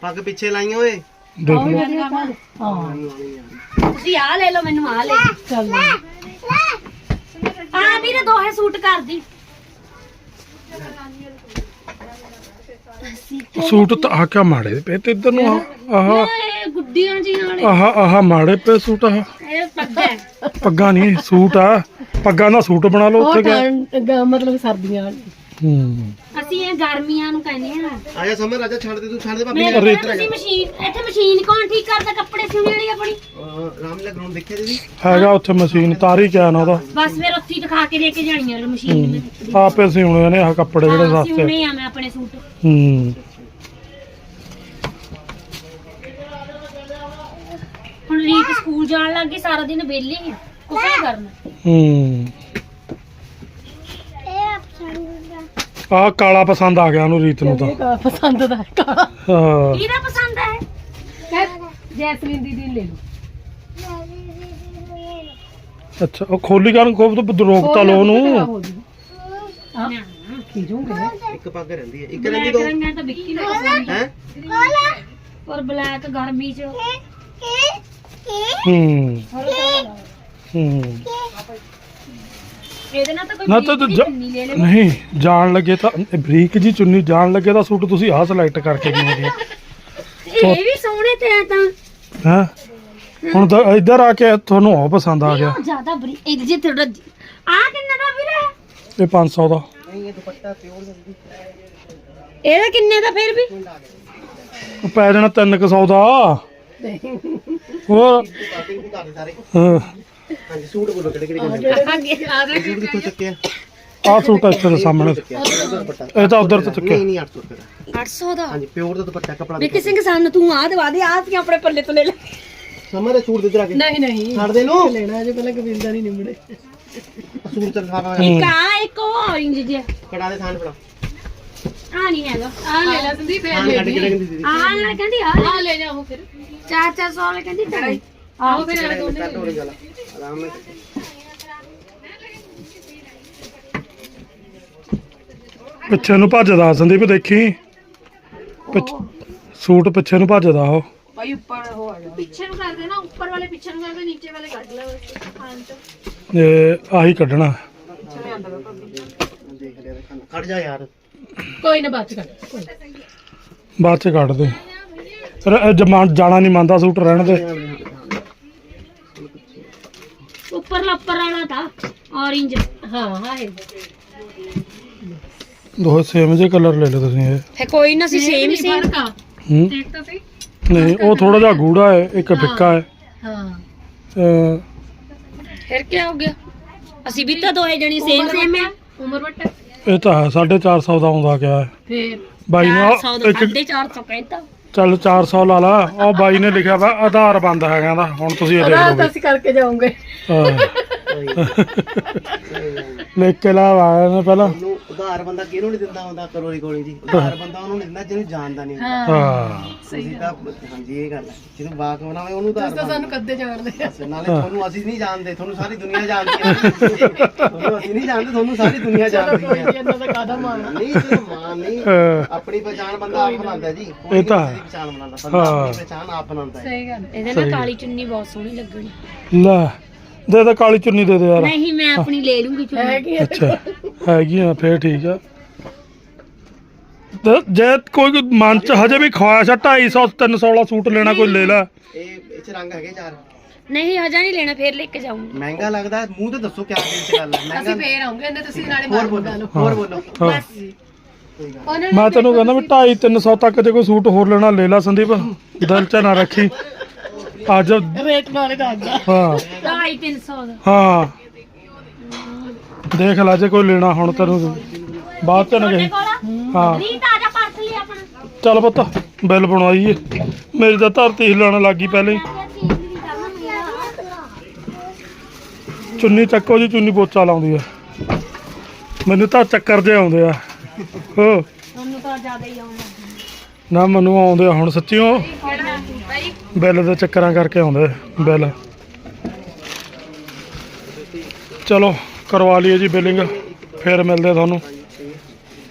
ਪੱਗ ਪਿੱਛੇ ਲਾਈਆਂ ਓਏ।
ਦੇਖ ਲਓ।
ਹਾਂ
ਤੁਸੀਂ ਆਹ ਲੈ ਲਓ ਮੈਨੂੰ ਆਹ ਲੈ।
ਚੱਲ।
ਆਹ ਵੀਰੇ ਦੋਹੇ ਸੂਟ ਕਰਦੀ
ਸੂਟ ਤਾਂ ਆ ਕਿਆ ਮਾੜੇ ਪਏ ਤੇ ਇੱਧਰ ਨੂੰ ਆਹ ਆਹ
ਇਹ ਗੁੱਡੀਆਂ ਜੀ ਨਾਲੇ
ਆਹ ਆਹ ਮਾੜੇ ਪਏ ਸੂਟ ਆਹ।
ਇਹ ਪੱਗਾ ਹੈ।
ਪੱਗਾਂ ਨਹੀਂ ਸੂਟ ਆ। ਪੱਗਾਂ ਦਾ ਸੂਟ ਬਣਾ ਲਓ
ਉਹ
ਉੱਥੇ ਕਿਆ।
ਟਾਂ ਗ- ਮਤਲਬ ਸਰਦੀਆਂ ਵਾਲੀ।
ਹੂੰ।
ਅਸੀਂ ਇਹ ਗਰਮੀਆਂ ਨੂੰ ਕਹਿੰਦੇ ਆ।
ਆਜਾ ਸਮਰ ਰਾਜਾ ਛੱਡ ਦੇ ਤੂੰ ਛੱਡ ਦੇ ਭਾਬੀ
ਮੇਰੇ ਕੋਲ ਤੁਸੀਂ ਮਸ਼ੀਨ ਇੱਥੇ ਮਸ਼ੀਨ ਕੌਣ ਠੀਕ ਕਰਦਾ ਕੱਪੜੇ ਸਿਉਣੇ ਵਾਲੀ ਆਪਣੀ?
ਰਾਮਲਾ ਗਰਾਊਂਡ ਦੇਖਿਆ ਜੀ
ਹੈਗਾ ਉੱਥੇ ਮਸ਼ੀਨ ਤਾਰੀ ਕਿਆ ਨਾ ਉਹਦਾ।
ਬਸ ਫਿਰ ਉੱਥੇ ਹੀ ਦਿਖਾ ਕੇ ਦੇ ਕੇ ਜਾਣੀਆਂ ਮਸ਼ੀਨ ਨੇ
ਹੂੰ। ਆਪੇ ਸਿਉਣੇ ਨੇ ਆਹ ਕੱਪੜੇ ਜਿਹੜੇ ਸਸਤੇ।
ਸਿਉਣੇ ਆ ਮੈਂ ਆਪਣੇ ਸੂਟ।
ਹੂੰ।
ਹੁਣ ਰੀਤ ਸਕੂਲ ਜਾਣ ਲੱਗ ਗਈ ਸਾਰਾ ਦਿਨ ਵਿਹਲੀ ਆ। ਕੁਛ ਨਹੀਂ ਕਰਨਾ।
ਹੂੰ। ਆਹ ਕਾਲਾ ਪਸੰਦ ਆ ਗਿਆ ਉਹਨੂੰ ਰੀਤ ਨੂੰ ਤਾਂ।
ਇਹ ਪਸੰਦ ਦਾ ਕਾਲਾ।
ਹਾਂ।
ਕਿਹਦਾ ਪਸੰਦ ਹੈ?
ਜੈਸਮੀਨ ਦੀਦੀ ਨੂੰ ਲੈ ਲਓ।
ਅੱਛਾ ਉਹ ਖੋਲੀ ਕਰਨ ਖੋਬ ਤੋਂ ਰੋਕਤਾ ਲੋ ਉਹਨੂੰ।
ਹੋ ਕੀ ਜੂਗੇ
ਇੱਕ ਪੱਗ ਰਹਿੰਦੀ ਹੈ। ਇੱਕ ਰਹਿੰਦੀ ਦੋ।
ਹੈ ਤਾਂ ਵਿੱਕੀ ਨੂੰ ਪਸੰਦ ਹੈ
ਹੈ?
ਪਰ ਬਲੈਕ ਗਰਮੀ ਚ।
ਹੂੰ। ਹੂੰ।
ਇਹਦੇ ਨਾਲ ਤਾਂ ਕੋਈ
ਨਾ ਤਾਂ
ਬਰੀਕ
ਜ-
ਚੁੰਨੀ ਲੈ ਲੈ
ਨਹੀਂ ਜਾਣ ਲੱਗੇ ਤਾਂ ਬਰੀਕ ਜੀ ਚੁੰਨੀ ਜਾਣ ਲੱਗੇ ਤਾਂ ਸੂਟ ਤੁਸੀਂ ਆਹ ਸਿਲੈਕਟ ਕਰਕੇ ਹੋ
ਇਹ ਵੀ ਸੋਹਣੇ ਤੇ ਆ ਤਾਂ।
ਹਾਂ? ਹੁਣ ਤਾਂ ਇੱਧਰ ਆ ਕੇ ਤੁਹਾਨੂੰ ਉਹ ਪਸੰਦ ਆ ਗਿਆ।
ਜ਼ਿਆਦਾ ਬਰੀ ਇਹ ਜੇ ਥੋੜਾ ਆ ਕਿੰਨਾ ਦਾ ਵੀਰੇ
ਇਹ 500 ਦਾ।
ਨਹੀਂ ਇਹ ਦੁਪੱਟਾ ਪਿਓਰ ਜਲਦੀ
ਇਹਦਾ ਕਿੰਨੇ ਦਾ ਫਿਰ ਵੀ?
ਉਹ ਪੈ ਜਾਣਾ 300 ਦਾ। ਹੋਰ? ਹਾਂ।
ਹਾਂਜੀ ਸੂਟ ਬੋਲੋ ਕਿਹੜੇ ਕਿਹੜੇ
ਆ
ਇਹ ਸੂਟ ਕਿੱਥੋਂ ਚੱਕਿਆ?
ਆਹ ਸੂਟ ਇੱਥੇ ਦੇ ਸਾਹਮਣੇ।
ਚੱਕਿਆ ਉਹਦਾ ਦੁਪੱਟਾ।
ਇਹ ਤਾਂ ਉਧਰ ਤੋਂ ਚੁੱਕਿਆ।
ਨਹੀਂ ਨਹੀਂ 800 ਰੁਪਏ ਦਾ।
800 ਦਾ?
ਹਾਂਜੀ ਪਿਓਰ ਦਾ ਦੁਪੱਟਾ ਕਪੜਾ
ਵਿੱਕੀ ਸਿੰਘ ਸਾਨੂੰ ਤੂੰ ਆ ਦਵਾ ਦੇ ਆ ਸੀ ਆਪਣੇ ਪੱਲੇ ਤੋਂ ਲੈ ਲੈ।
ਸਮਰ ਸੂਟ ਦੇ ਆ ਕੇ।
ਨਹੀਂ ਨਹੀਂ।
ਛੱਡ ਦੇ ਨੂੰ
ਲੈਣਾ ਜੇ ਪਹਿਲਾਂ ਕਬੀਲਦਾਰ ਹੀ ਨਿਮੜੇ।
ਸੂਟ ਤੇ ਦਿਖਾ
ਹੂੰ।
ਕਾ ਇੱਕ ਉਹ orange ਜਿਹਾ।
ਕੜਾ ਦੇ ਥਾਨ ਫੜਾ
ਆ ਨਹੀਂ ਹੈਗਾ।
ਆ ਲੈ ਲੈ ਸੰਦੀਪ ਇਹ ਲੈ ਲਈ।
ਕਹਿੰਦੀ
ਆ ਨਾਲ ਕਹਿੰਦੀ ਆ
ਆ ਲੈ ਜਾਓ ਫਿਰ।
4-400 ਵਾਲੇ ਕਹਿੰਦੀ ਢਾਈ
ਆਓ ਫਿਰ ਇਹ ਦੋਨੇ।
ਕੱਟ ਹੋ ਗਈ ਗੱਲ। ਆਰਾਮ ਨਾਲ।
ਪਿੱਛੇ ਨੂੰ ਭੱਜਦਾ ਸੰਦੀਪ ਦੇਖੀ? ਪਿੱਛ- ਸੂਟ ਪਿੱਛੇ ਨੂੰ ਭੱਜਦਾ ਉਹ।
ਭਾਈ ਉੱਪਰ ਹੋ ਆ ਜਾ।
ਪਿੱਛੇ ਨੂੰ ਕਰਦੇ ਨਾ ਉੱਪਰ ਵਾਲੇ ਪਿੱਛੇ ਨੂੰ ਕਰਦੇ ਨੀਚੇ ਵਾਲੇ ਕੱਢ ਲਓ। ਹਾਂ
ਇਹ ਆਹੀ ਕੱਢਣਾ।
ਦੇਖ ਲਿਆ ਖਾਣਾ ਕੱਢ ਜਾ ਯਾਰ।
ਕੋਈ ਨਾ ਬਾਅਦ ਚ ਕਰ ਕੋਈ ਨਾ।
ਬਾਅਦ ਚ ਕੱਢ ਦੇ। ਰ- ਜਮਾ ਜਾਣਾ ਨਹੀਂ ਮੰਨਦਾ ਸੂਟ ਰਹਿਣ ਦੇ।
ਉੱਪਰਲਾ ਉੱਪਰ ਵਾਲਾ ਤਾਂ orange
ਹਾਂ ਹਾਂ ਇਹ
ਦੋ ਸੇਮ ਜਿਹੇ ਕਲਰ ਲੈ ਲਓ ਤੁਸੀਂ ਇਹ।
ਫੇ ਕੋਈ ਨਾ ਸੀ ਸੇਮ
ਫ਼ਰਕ ਆ।
ਹੂੰ।
ਦੇਖ ਤਾਂ ਸਹੀ।
ਨਹੀਂ ਉਹ ਥੋੜਾ ਜਿਹਾ ਗੂੜਾ ਹੈ ਇੱਕ ਫਿੱਕਾ ਹੈ।
ਹਾਂ।
ਅਹ,
ਫਿਰ ਕੀ ਹੋ ਗਿਆ? ਅਸੀਂ ਵੀ ਤਾਂ ਦੋਏ ਜਣੀ ਸੇਮ ਸੇਮ ਆ
ਉਮਰ ਵਟ
ਇਹ ਤਾਂ ਹੈ 450 ਦਾ ਆਉਂਦਾ ਗਿਆ ਹੈ।
ਫੇਰ
ਬਾਈ ਨੇ
400
ਉਹ
ਦਾ
ਇੱਕ
450 ਕਹਿੰਦਾ
ਚੱਲ 400 ਲਾ ਲਾ। ਉਹ ਬਾਈ ਨੇ ਲਿਖਿਆ ਵਾ ਆਧਾਰ ਬੰਦ ਹੈ ਕਹਿੰਦਾ ਹੁਣ ਤੁਸੀਂ ਇਹ ਦੇਖ ਲਓ
ਅਸੀਂ ਕਰਕੇ ਜਾਵਾਂਗੇ
ਹਾਂ। ਲਿਖ ਕੇ ਲਾ ਆਇਆ ਨੇ ਪਹਿਲਾਂ।
ਉਧਾਰ ਬੰਦਾ ਕਿਹਨੂੰ ਨਹੀਂ ਦਿੰਦਾ ਹੁੰਦਾ ਕਰੋੜੀ ਕੋਲੀ ਜੀ ਉਧਾਰ ਬੰਦਾ ਉਹਨੂੰ ਨਹੀਂ ਦਿੰਦਾ ਜਿਹਨੂੰ ਜਾਣਦਾ ਨਹੀਂ ਹੁੰਦਾ।
ਹਾਂ।
ਤੁਸੀਂ ਤਾਂ ਹਾਂਜੀ ਇਹ ਗੱਲ ਹੈ। ਜਿਹਨੂੰ ਵਾਕ ਬਣਾਵੇ ਉਹਨੂੰ ਉਧਾਰ
ਤਾਂ ਸਾਨੂੰ ਕੱਦੇ ਜਾਣਦੇ ਆ।
ਬਸ, ਨਾਲੇ ਤੁਹਾਨੂੰ ਅਸੀਂ ਨਹੀਂ ਜਾਣਦੇ ਤੁਹਾਨੂੰ ਸਾਰੀ ਦੁਨੀਆ ਜਾਣਦੀ ਹੈ। ਤੁਹਾਨੂੰ ਅਸੀਂ ਨਹੀਂ ਜਾਣਦੇ ਤੁਹਾਨੂੰ ਸਾਰੀ ਦੁਨੀਆ ਜਾਣਦੀ
ਕੋਈ
ਹੈ।
ਨਹੀਂ ਇਹਨਾਂ ਦਾ ਕਾਦਾ ਮਾਰਨਾ
ਨਹੀਂ ਚਲੋ ਮਾਂ ਨਹੀਂ।
ਅਹ,
ਆਪਣੀ ਪਛਾਣ ਬੰਦਾ ਆਪ ਬਣਾਉਂਦਾ ਜੀ। ਕੋਈ
ਇਹ ਤਾਂ
ਨਹੀਂ ਕਿਸੇ ਦੀ ਪਛਾਣ ਬਣਾਉਂਦਾ। ਬੰਦਾ
ਹਾਂ।
ਆਪਣੀ ਪਛਾਣ ਆਪ ਬਣਾਉਂਦਾ ਹੈ।
ਸਹੀ ਗੱਲ
ਇਹਦੇ ਨਾਲ ਕਾਲੀ ਚੁੰਨੀ ਬਹੁਤ ਸੋਹਣੀ ਲੱਗਣੀ।
ਲੈ। ਦੇ ਦੇ ਕਾਲੀ ਚੁੰਨੀ ਦੇ ਦੇ ਯਾਰ।
ਨਹੀਂ ਮੈਂ ਆਪਣੀ ਲੈ ਲੂੰਗੀ ਚੁੰਨੀ।
ਅੱਛਾ ਹੈਗੀ ਆ ਫੇਰ ਠੀਕ ਆ। ਤੇ ਜੇ ਕੋਈ ਮਨ ਚ ਹਜੇ ਵੀ ਖਵਾਇਸ਼ ਆ 250 300 ਵਾਲਾ ਸੂਟ ਲੈਣਾ ਕੋਈ ਲੈ ਲੈ।
ਇਹ ਇਹ ਚ ਰੰਗ ਹੈਗੇ ਚਾਰ।
ਨਹੀਂ ਹਜਾ ਨਹੀਂ ਲੈਣਾ ਫੇਰ ਲੈ ਕੇ ਜਾਊਂਗੀ।
ਮਹਿੰਗਾ ਲੱਗਦਾ ਮੂੰਹ ਤੇ ਦੱਸੋ ਕਿਆ ਦਿਲ ਚ ਗੱਲ ਹੈ।
ਅਸੀਂ
ਮਹਿੰਗਾ
ਫੇਰ ਆਉਂਗੇ ਇਹਨੇ ਤੁਸੀਂ ਨਾਲੇ
ਹੋਰ
ਮਾਰ
ਬੋਲੋ ਹੋਰ ਬੋਲੋ।
ਹਾਂ।
ਉਹਨਾਂ
ਮੈਂ ਤੈਨੂੰ ਕਹਿੰਦਾ ਵੀ 250 300 ਤੱਕ ਜੇ ਕੋਈ ਸੂਟ ਹੋਰ ਲੈਣਾ ਲੈ ਲੈ ਸੰਦੀਪ। ਦਿਲ ਚ ਨਾ ਰੱਖੀ। ਅੱਜ
ਰੇਟ ਨਾਲੇ ਦੱਸਦਾ
ਹਾਂ।
250 ਦਾ।
ਹਾਂ। ਦੇਖ ਲੈ ਜੇ ਕੋਈ ਲੈਣਾ ਹੁਣ ਤੈਨੂੰ ਬਾਅਦ ਚ ਨਾ ਕਹੀ। ਹਾਂ।
ਰੀਤ ਆ ਜਾ
ਚੱਲ ਪੁੱਤ ਬਿੱਲ ਬਣਵਾਈਏ। ਮੇਰੀ ਤਾਂ ਧਰਤੀ ਹਿੱਲਣ ਲੱਗੀ ਪਹਿਲੇ ਹੀ। ਚੁੰਨੀ ਚੱਕੋ ਜੀ ਚੁੰਨੀ ਪੋਚਾ ਲਾਉਂਦੀ ਆ। ਮੈਨੂੰ ਤਾਂ ਚੱਕਰ ਜੇ ਆਉਂਦੇ ਆ। ਹੋ
ਤੁਹਾਨੂੰ ਤਾਂ ਜ਼ਿਆਦਾ ਹੀ ਆਉਣ
ਨਾ ਮੈਨੂੰ ਆਉਂਦੇ ਆ ਹੁਣ ਸੱਚੀਓ। ਬਿੱਲ ਦੇ ਚੱਕਰਾਂ ਕਰਕੇ ਆਉਂਦੇ ਬਿੱਲ। ਚਲੋ ਕਰਵਾ ਲਈਏ ਜੀ ਬਿਲਿੰਗ ਫਿਰ ਮਿਲਦੇ ਤੁਹਾਨੂੰ।